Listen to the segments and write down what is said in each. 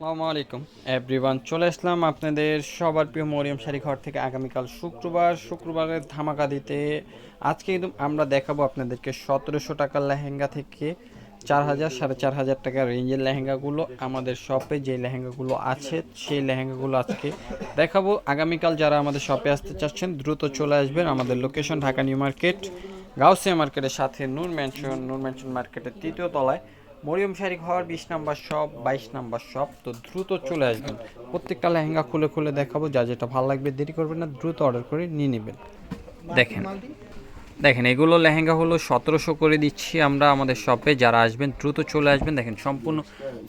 আসসালামু আলাইকুম। এভরিওয়ান চলে আসলাম আপনাদের সবার প্রিয় মরিয়ম শাড়ি ঘর থেকে আগামীকাল শুক্রবার। শুক্রবারের ধামাকা দিতে আজকে কিন্তু আমরা দেখাবো আপনাদেরকে সতেরোশো টাকার লেহেঙ্গা থেকে চার হাজার সাড়ে চার হাজার টাকার রেঞ্জের লেহেঙ্গাগুলো আমাদের শপে যে লেহেঙ্গাগুলো আছে, সেই লেহেঙ্গাগুলো আজকে দেখাবো। আগামীকাল যারা আমাদের শপে আসতে চাচ্ছেন, দ্রুত চলে আসবেন আমাদের location Dhaka new market, Gausia মার্কেটের সাথে নূর ম্যানশন নূর ম্যানশন মার্কেটের তৃতীয় তলায়। মরিয়ম শাড়ি ঘর বিশ নাম্বার শপ, বাইশ নাম্বার শপ, তো দ্রুত চলে আসবেন। প্রত্যেকটা লেহেঙ্গা খুলে খুলে দেখাবো, যা যেটা ভালো লাগবে, দেরি করবেন না, দ্রুত অর্ডার করে নিয়ে নেবেন। দেখেন দেখেন, এগুলো লেহেঙ্গা হলো সতেরোশো করে দিচ্ছি আমরা আমাদের শপে যারা আসবেন, দ্রুত চলে আসবেন। দেখেন, সম্পূর্ণ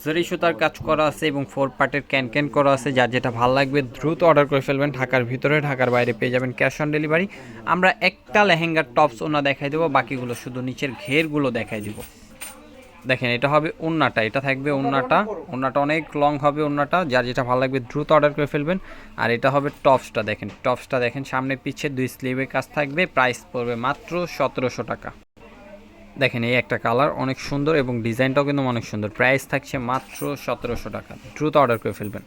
জরি সুতার কাজ করা আছে এবং ফোর পার্টের ক্যান ক্যান করা আছে। যার যেটা ভালো লাগবে, দ্রুত অর্ডার করে ফেলবেন। ঢাকার ভিতরে, ঢাকার বাইরে পেয়ে যাবেন ক্যাশ অন ডেলিভারি আমরা একটা লেহেঙ্গার টপস ওনা দেখাই দেবো, বাকিগুলো শুধু নিচের ঘেরগুলো দেখাই দেবো। দেখেন এটা হবে ওন্নাটা এটা থাকবে ওন্নাটা ওন্নাটা অনেক লং হবে ওন্নাটা যার যেটা ভালো লাগবে দ্রুত অর্ডার করে ফেলবেন। আর এটা হবে টপসটা দেখেন টপসটা দেখেন সামনে পিছে দুই স্লিভের কাজ থাকবে প্রাইস পড়বে মাত্র সতেরোশো টাকা। দেখেন এই একটা কালার অনেক সুন্দর এবং ডিজাইনটাও কিন্তু অনেক সুন্দর। প্রাইস থাকছে মাত্র সতেরোশো টাকা। দ্রুত অর্ডার করে ফেলবেন।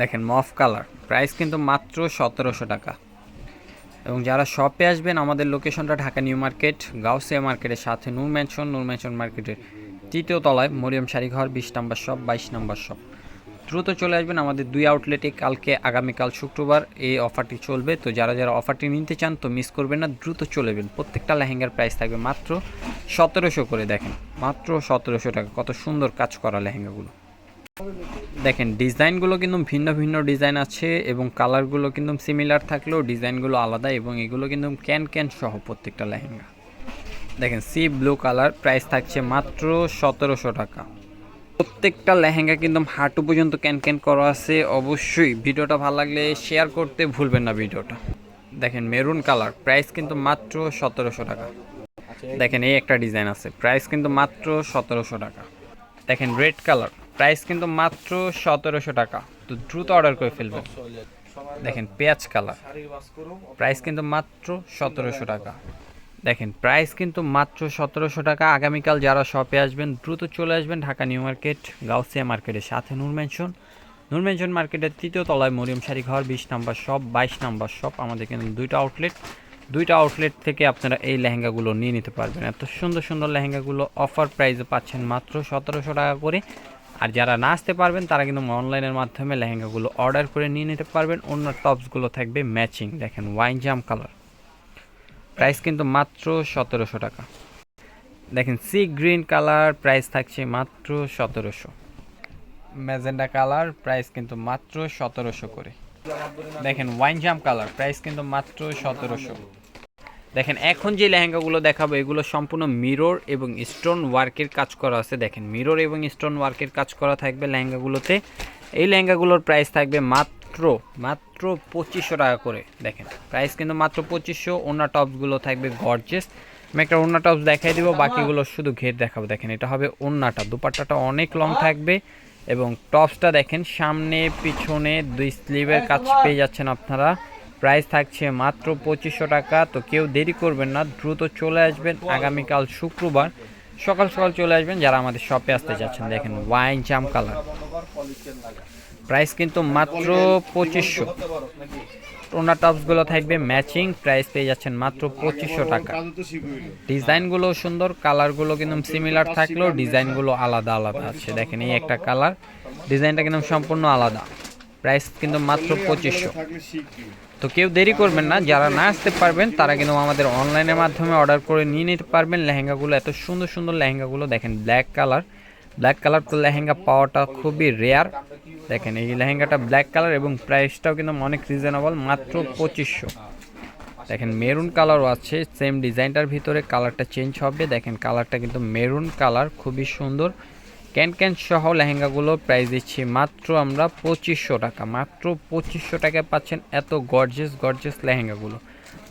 দেখেন মফ কালার প্রাইস কিন্তু মাত্র সতেরোশো টাকা। এবং যারা শপে আসবেন, আমাদের লোকেশনটা ঢাকা নিউ মার্কেট, গাউসিয়া মার্কেটের সাথে নূর ম্যানশন নূর ম্যানশন মার্কেটের তৃতীয় তলায় মরিয়ম শাড়িঘর, বিশ নম্বর শপ বাইশ নম্বর শপ দ্রুত চলে আসবেন আমাদের দুই আউটলেটে কালকে, আগামীকাল শুক্রবার এই অফারটি চলবে। তো যারা যারা অফারটি নিতে চান, তো মিস করবেন না, দ্রুত চলে যাবেন প্রত্যেকটা লেহেঙ্গার প্রাইস থাকবে মাত্র সতেরোশো করে, দেখেন। মাত্র সতেরোশো টাকা, কত সুন্দর কাজ করা লেহেঙ্গাগুলো। দেখেন, ডিজাইনগুলো কিন্তু ভিন্ন ভিন্ন ডিজাইন আছে এবং কালারগুলো কিন্তু সিমিলার থাকলেও ডিজাইনগুলো আলাদা এবং এগুলো কিন্তু ক্যান ক্যান সহ প্রত্যেকটা লেহেঙ্গা। দেখেন, সি ব্লু কালার প্রাইস থাকছে মাত্র সতেরোশো টাকা। প্রত্যেকটা লেহেঙ্গা কিন্তু হাঁটু পর্যন্ত ক্যান ক্যান করা আছে। অবশ্যই ভিডিওটা ভালো লাগলে শেয়ার করতে ভুলবেন না ভিডিওটা। দেখেন মেরুন কালার প্রাইস কিন্তু মাত্র সতেরোশো টাকা। দেখেন, এই একটা ডিজাইন আছে প্রাইস কিন্তু মাত্র সতেরোশো টাকা। দেখেন রেড কালার প্রাইস কিন্তু মাত্র সতেরোশো টাকা। তো দ্রুত অর্ডার করে ফেলবেন। দেখেন, পেঁয়াজ কালার। প্রাইস কিন্তু মাত্র সতেরোশো টাকা। দেখেন, প্রাইস কিন্তু মাত্র সতেরোশো টাকা। আগামীকাল যারা শপে আসবেন, দ্রুত চলে আসবেন ঢাকা নিউ মার্কেট, গাউসিয়া মার্কেটের সাথে নূর মেনশন নূর মেনশন মার্কেটের তৃতীয় তলায় মরিয়ম শাড়ি ঘর, বিশ নাম্বার শপ বাইশ নাম্বার শপ আমাদের কিন্তু দুইটা আউটলেট দুইটা আউটলেট থেকে আপনারা এই লেহেঙ্গাগুলো নিয়ে নিতে পারবেন। এত সুন্দর সুন্দর লেহেঙ্গাগুলো অফার প্রাইসে পাচ্ছেন মাত্র সতেরোশো টাকা করে। আর যারা না আসতে পারবেন, তারা কিন্তু অনলাইনের মাধ্যমে লেহেঙ্গাগুলো অর্ডার করে নিয়ে নিতে পারবেন। অন্য টপসগুলো থাকবে ম্যাচিং দেখেন ওয়াইন জাম কালার প্রাইস কিন্তু মাত্র সতেরোশো টাকা। দেখেন সি গ্রিন কালার প্রাইস থাকছে মাত্র সতেরোশো। ম্যাজেন্ডা কালার প্রাইস কিন্তু মাত্র সতেরোশো করে। দেখেন ওয়াইন জাম কালার প্রাইস কিন্তু মাত্র সতেরোশো। দেখেন, এখন যে লেহেঙ্গাগুলো দেখাবো, এগুলো সম্পূর্ণ মিরর এবং স্টোন ওয়ার্কের কাজ করা আছে। দেখেন মিরর এবং স্টোন ওয়ার্কের কাজ করা থাকবে লেহেঙ্গাগুলোতে। এই লেহেঙ্গাগুলোর প্রাইস থাকবে মাত্র মাত্র পঁচিশশো টাকা করে। দেখেন প্রাইস কিন্তু মাত্র পঁচিশশো ওনা টপসগুলো থাকবে গর্জেস আমি একটা ওনা টপস দেখাই দিব, বাকিগুলো শুধু ঘের দেখাবো। দেখেন, এটা হবে ওন্নাটা দুপাট্টাটা অনেক লং থাকবে এবং টপসটা দেখেন, সামনে, পিছনে, দুই স্লিভের কাজ পেয়ে যাচ্ছেন আপনারা। প্রাইস থাকছে মাত্র পঁচিশশো টাকা। তো কেউ দেরি করবেন না, দ্রুত চলে আসবেন আগামীকাল শুক্রবার। সকাল সকাল চলে আসবেন যারা আমাদের শপে আসতে যাচ্ছেন। দেখেন ওয়াইন জাম কালার প্রাইস কিন্তু মাত্র পঁচিশশো। টোনা টপসগুলো থাকবে ম্যাচিং প্রাইস পেয়ে যাচ্ছেন মাত্র পঁচিশশো টাকা। ডিজাইনগুলো সুন্দর কালারগুলো কিন্তু সিমিলার থাকলেও ডিজাইনগুলো আলাদা আলাদা আছে। দেখেন, এই একটা কালার ডিজাইনটা কিন্তু সম্পূর্ণ আলাদা। প্রাইস কিন্তু মাত্র পঁচিশশো। তো কেউ দেরি করবেন না, যারা না আসতে পারবেন, তারা কিন্তু আমাদের অনলাইনের মাধ্যমে অর্ডার করে নিয়ে নিতে পারবেন। লেহেঙ্গাগুলো এত সুন্দর সুন্দর লেহেঙ্গাগুলো, দেখেন ব্ল্যাক কালার ব্ল্যাক কালার তো লেহেঙ্গা পাওয়াটা খুবই রেয়ার দেখেন এই লেহেঙ্গাটা ব্ল্যাক কালার এবং প্রাইসটাও কিন্তু অনেক রিজনেবল মাত্র পঁচিশশো। দেখেন মেরুন কালারও আছে সেম ডিজাইনটার ভিতরে কালারটা চেঞ্জ হবে। দেখেন কালারটা কিন্তু মেরুন কালার খুবই সুন্দর। ক্যান ক্যান সহ লেহেঙ্গাগুলো প্রাইস দিচ্ছি মাত্র আমরা পঁচিশশো টাকা। মাত্র পঁচিশশো টাকায় পাচ্ছেন এত গর্জেস গর্জেস লেহেঙ্গাগুলো।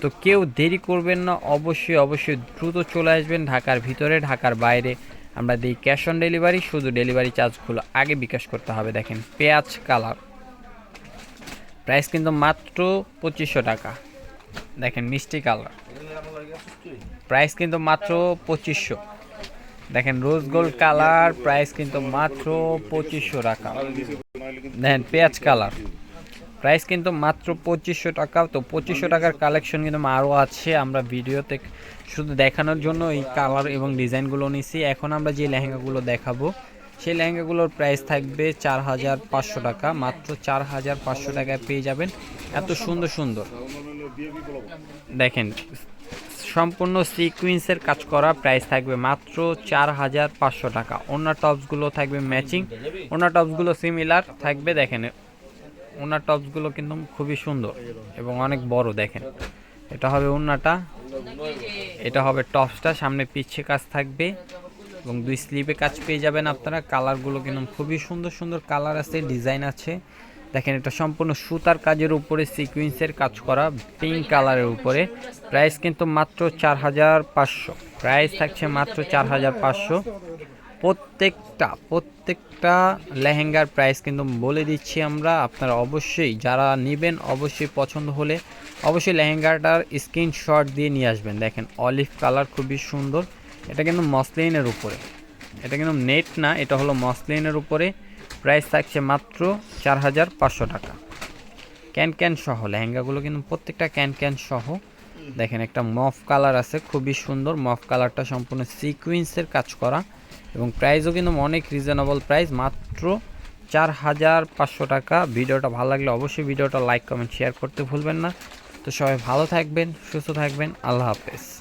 তো কেউ দেরি করবেন না, অবশ্যই অবশ্যই দ্রুত চলে আসবেন ঢাকার ভিতরে, ঢাকার বাইরে। আমরা দিই ক্যাশ অন ডেলিভারি শুধু ডেলিভারি চার্জগুলো আগে বিকাশ করতে হবে, দেখেন পেঁয়াজ কালার। প্রাইস কিন্তু মাত্র পঁচিশশো টাকা। দেখেন মিষ্টি কালার। প্রাইস কিন্তু মাত্র পঁচিশশো। দেখেন, রোজ গোল্ড কালার প্রাইস কিন্তু মাত্র পঁচিশশো টাকা। দেখেন, পেঁয়াজ কালার। প্রাইস কিন্তু মাত্র পঁচিশশো টাকা। তো পঁচিশশো টাকার কালেকশন কিন্তু আরও আছে। আমরা ভিডিওতে শুধু দেখানোর জন্য এই কালার এবং ডিজাইনগুলো নিছি। এখন আমরা যে লেহেঙ্গাগুলো দেখাবো, সেই লেহেঙ্গাগুলোর প্রাইস থাকবে চার হাজার পাঁচশো টাকা। মাত্র চার হাজার পাঁচশো টাকায় পেয়ে যাবেন। এত সুন্দর সুন্দর। দেখেন সম্পূর্ণ সিকুয়েন্সের কাজ করা প্রাইস থাকবে মাত্র চার হাজার পাঁচশো টাকা। ওনার টপসগুলো থাকবে ম্যাচিং ওনার টপসগুলো সিমিলার থাকবে দেখেন, ওনার টপসগুলো কিন্তু খুবই সুন্দর এবং অনেক বড় দেখেন। এটা হবে ওনাটা, এটা হবে টপসটা সামনে পিচ্ছে কাজ থাকবে এবং দুই স্লিপে কাজ পেয়ে যাবেন আপনারা। কালারগুলো কিন্তু খুবই সুন্দর সুন্দর কালার আছে ডিজাইন আছে। দেখেন, এটা সম্পূর্ণ সুতার কাজের উপরে সিকুয়েন্সের কাজ করা পিঙ্ক কালারের উপরে। প্রাইস কিন্তু মাত্র চার হাজার পাঁচশো। প্রাইস থাকছে মাত্র চার হাজার পাঁচশো। প্রত্যেকটা প্রত্যেকটা লেহেঙ্গার প্রাইস কিন্তু বলে দিচ্ছি আমরা। আপনারা অবশ্যই, যারা নেবেন অবশ্যই পছন্দ হলে অবশ্যই লেহেঙ্গাটার স্ক্রিনশট দিয়ে নিয়ে আসবেন। দেখেন অলিভ কালার খুবই সুন্দর। এটা কিন্তু মসলিনের উপরে। এটা কিন্তু নেট না, এটা হলো মসলিনের উপরে। প্রাইস থাকছে মাত্র চার হাজার পাঁচশো টাকা। ক্যান ক্যান সহ, লেহেঙ্গাগুলো কিন্তু প্রত্যেকটা ক্যান ক্যান সহ। দেখেন একটা মফ কালার আছে, খুবই সুন্দর। মফ কালারটা সম্পূর্ণ সিকুয়েন্সের কাজ করা এবং প্রাইসও কিন্তু অনেক রিজনেবল প্রাইস মাত্র চার হাজার পাঁচশো টাকা। ভিডিওটা ভালো লাগলে অবশ্যই ভিডিওটা লাইক, কমেন্ট শেয়ার করতে ভুলবেন না। তো সবাই ভালো থাকবেন, সুস্থ থাকবেন। আল্লাহ হাফেজ।